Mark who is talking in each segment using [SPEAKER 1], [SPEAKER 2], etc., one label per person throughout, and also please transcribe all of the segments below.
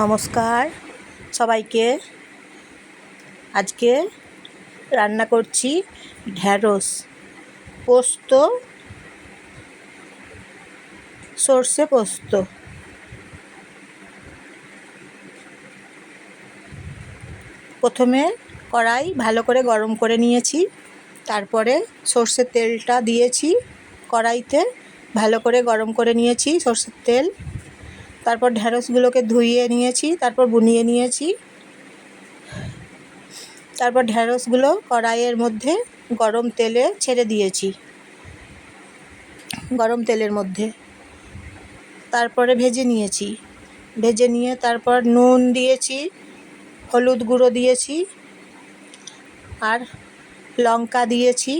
[SPEAKER 1] নমস্কার। সবাইকে আজকে রান্না করছি ঢ্যাঁড়স পোস্ত, সর্ষে পোস্ত। প্রথমে কড়াই ভালো করে গরম করে নিয়েছি, তারপরে সর্ষের তেলটা দিয়েছি কড়াইতে, ভালো করে গরম করে নিয়েছি সর্ষের তেল। তারপর ঢ্যাঁড়সগুলোকে ধুইয়ে নিয়েছি, তারপর বুনিয়ে নিয়েছি। তারপর ঢ্যাঁড়সগুলো কড়াইয়ের মধ্যে গরম তেলে ছেড়ে দিয়েছি। গরম তেলের মধ্যে। তারপরে ভেজে নিয়েছি। ভেজে নিয়ে তারপর নুন দিয়েছি, হলুদ গুঁড়ো দিয়েছি আর লঙ্কা দিয়েছি।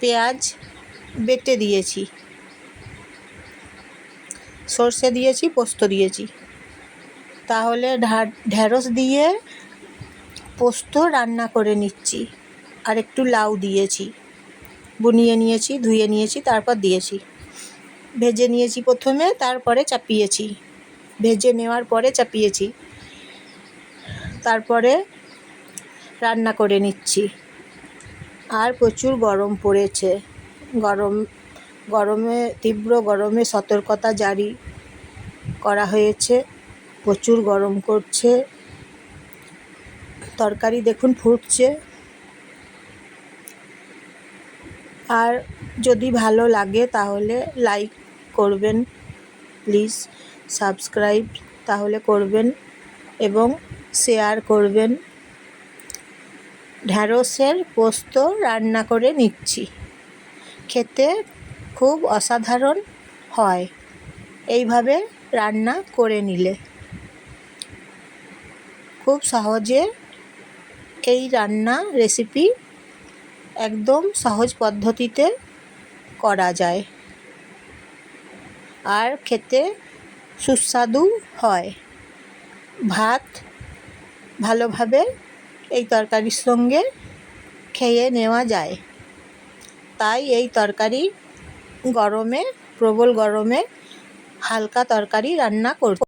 [SPEAKER 1] পেঁয়াজ বেটে দিয়েছি। সর্ষে দিয়েছি, পোস্ত দিয়েছি। তাহলে ঢ্যাঁড়স দিয়ে পোস্ত রান্না করে নিচ্ছি। আর একটু লাউ দিয়েছি। বুনিয়ে নিয়েছি, ধুয়ে নিয়েছি, তারপর দিয়েছি। ভেজে নিয়েছি প্রথমে, তারপরে চাপিয়েছি। ভেজে নেওয়ার পরে চাপিয়েছি। তারপরে রান্না করে নিচ্ছি। আর প্রচুর গরম পড়েছে। গরম গরমে, তীব্র গরমে সতর্কতা জারি করা হয়েছে। প্রচুর গরম করছে। তরকারি দেখুন ফুটছে। আর যদি ভালো লাগে তাহলে লাইক করবেন, প্লিজ সাবস্ক্রাইব তাহলে করবেন এবং শেয়ার করবেন। ঢ্যাঁড়সের পোস্ত রান্না করে নিচ্ছি। খেতে খুব অসাধারণ হয়। এইভাবে রান্না করে নিলে। খুব সহজে এই রান্না রেসিপি একদম সহজ পদ্ধতিতে করা যায়। আর খেতে সুস্বাদু হয়। ভাত ভালোভাবে এই তরকারির সঙ্গে খেয়ে নেওয়া যায়। তাই এই তরকারি গরমে প্রবল গরমে হালকা তরকারি রান্না করব।